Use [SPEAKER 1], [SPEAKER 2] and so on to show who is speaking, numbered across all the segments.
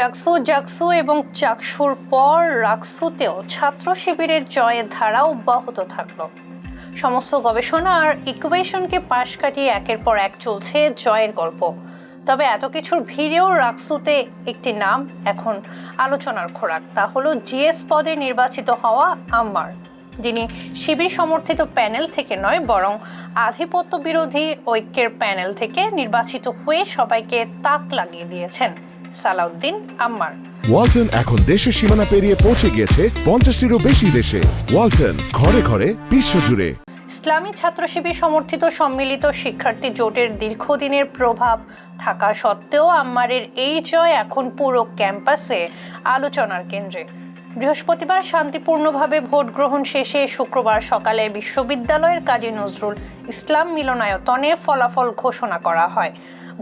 [SPEAKER 1] ডাকসু, জাকসু এবং চাকসুর পর রাকসুতেও ছাত্র শিবিরের জয়ের ধারা অব্যাহত থাকল। সমস্ত গবেষণা আর ইকুয়েশনকে পাশ কাটিয়ে একের পর এক চলছে জয়ের গল্প। তবে এত কিছুর ভিড়েও রাকসুতে একটি নাম এখন আলোচনার খোরাক, তা হলো জিএস পদে নির্বাচিত হওয়া আম্মার। যিনি শিবির সমর্থিত প্যানেল থেকে নয়, বরং আধিপত্য বিরোধী ঐক্যের প্যানেল থেকে নির্বাচিত হয়ে সবাইকে তাক লাগিয়ে দিয়েছেন। সালাউদ্দিন আম্মার।
[SPEAKER 2] ওয়ালটন এখন দেশের সীমানা পেরিয়ে পৌঁছে গিয়েছে পঞ্চাশটিরও বেশি দেশে। ওয়ালটন ঘরে ঘরে বিশ্বজুড়ে।
[SPEAKER 1] ইসলামী ছাত্র শিবির সমর্থিত সম্মিলিত শিক্ষার্থী জোটের দীর্ঘদিনের প্রভাব থাকা সত্ত্বেও আম্মারের এই জয় এখন পুরো ক্যাম্পাসে আলোচনার কেন্দ্রে। বৃহস্পতিবার শান্তিপূর্ণভাবে ভোট গ্রহণ শেষে শুক্রবার সকালে বিশ্ববিদ্যালয়ের কাজী নজরুল ইসলাম মিলনায়তনে ফলাফল ঘোষণা করা হয়।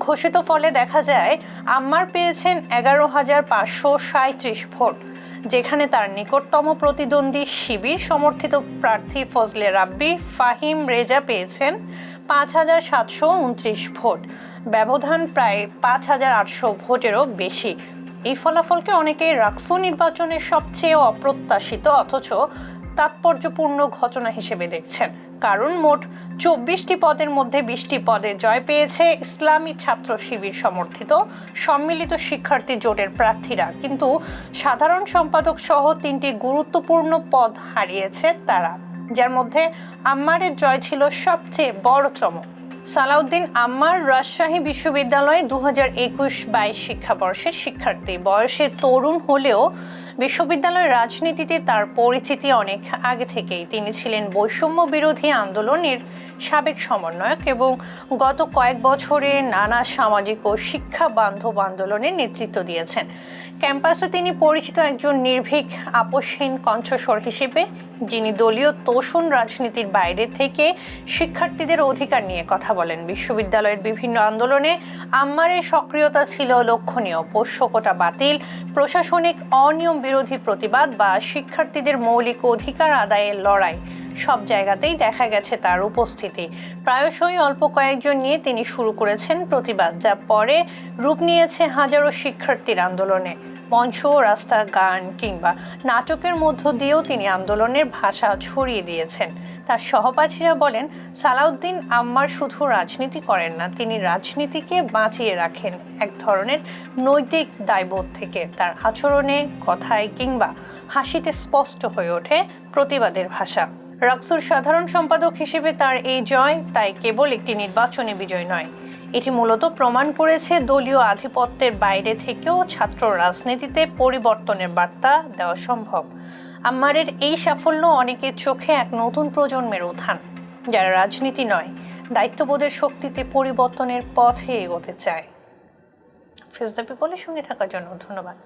[SPEAKER 1] ঘোষিত ফলে দেখা যায়, আম্মার পেয়েছেন এগারো হাজার পাঁচশো সাঁত্রিশ ভোট, যেখানে তার নিকটতম প্রতিদ্বন্দ্বী শিবির সমর্থিত প্রার্থী ফজলে রাব্বি, ফাহিম রেজা পেয়েছেন পাঁচ হাজার সাতশো উনত্রিশ ভোট। ব্যবধান প্রায় পাঁচ হাজার আটশো ভোটেরও বেশি। এই ফলাফলকে অনেকেই রাকসু নির্বাচনের সবচেয়ে অপ্রত্যাশিত, অথচ তাৎপর্যপূর্ণ ঘটনা হিসেবে দেখছেন। কারণ মোট চব্বিশটি পদের মধ্যে বিশটি পদে জয় পেয়েছে ইসলামী ছাত্র শিবির সমর্থিত সম্মিলিত শিক্ষার্থী জোটের প্রার্থীরা। কিন্তু সাধারণ সম্পাদক সহ তিনটি গুরুত্বপূর্ণ পদ হারিয়েছে তারা, যার মধ্যে আম্মারের জয় ছিল সবচেয়ে বড় চমক। সালাউদ্দিন আম্মার রাজশাহী বিশ্ববিদ্যালয়ে দু হাজার একুশ বাইশ শিক্ষাবর্ষের শিক্ষার্থী। বয়সে তরুণ হলেও বিশ্ববিদ্যালয়ের রাজনীতিতে তার পরিচিতি অনেক আগে থেকেই। তিনি ছিলেন বৈষম্য বিরোধী আন্দোলনের সাবেক সমন্বয়ক এবং গত কয়েক বছরে নানা সামাজিক ও শিক্ষা বান্ধব আন্দোলনের নেতৃত্ব দিয়েছেন। ক্যাম্পাসে তিনি পরিচিত একজন নির্ভীক, আপোষহীন কণ্ঠস্বর হিসেবে, যিনি দলীয় তোষণ রাজনীতির বাইরে থেকে শিক্ষার্থীদের অধিকার নিয়ে কথা বলেন, বিশ্ববিদ্যালয়ের বিভিন্ন আন্দোলনে আম্মারের সক্রিয়তা ছিল লক্ষণীয়। পোষ্যকোটা বাতিল, প্রশাসনিক অনিয়ম বিরোধী প্রতিবাদ বা শিক্ষার্থীদের মৌলিক অধিকার আদায়ের লড়াই। সব জায়গাতেই দেখা গেছে তার উপস্থিতি। প্রায়শই অল্প কয়েকজন নিয়ে তিনি শুরু করেছেন প্রতিবাদ, যা পরে রূপ নিয়েছে হাজারো শিক্ষার্থীর আন্দোলনে। মঞ্চ রাস্তা গান কিংবা নাটকের মধ্য দিয়েও তিনি আন্দোলনের ভাষা ছড়িয়ে দিয়েছেন। তার সহপাঠীরা বলেন, সালাউদ্দিন আম্মার শুধু রাজনীতি করেন না, তিনি রাজনীতিকে বাঁচিয়ে রাখেন এক ধরনের নৈতিক দায়বোধ থেকে। তার আচরণে, কথায় কিংবা হাসিতে স্পষ্ট হয়ে ওঠে প্রতিবাদের ভাষা। রাকসুর সাধারণ সম্পাদক হিসেবে তার এই জয় তাই কেবল একটি নির্বাচনী বিজয় নয়। এটি মূলত প্রমাণ করেছে দলীয় আধিপত্যের বাইরে থেকেও ছাত্র রাজনীতিতে পরিবর্তনের বার্তা দেওয়া সম্ভব। আম্মারের এই সাফল্য অনেকের চোখে এক নতুন প্রজন্মের উত্থান, যারা রাজনীতি নয়, দায়িত্ববোধের শক্তিতে পরিবর্তনের পথে এগোতে চায়। ফেসদা পিপলের সঙ্গে থাকার জন্য ধন্যবাদ।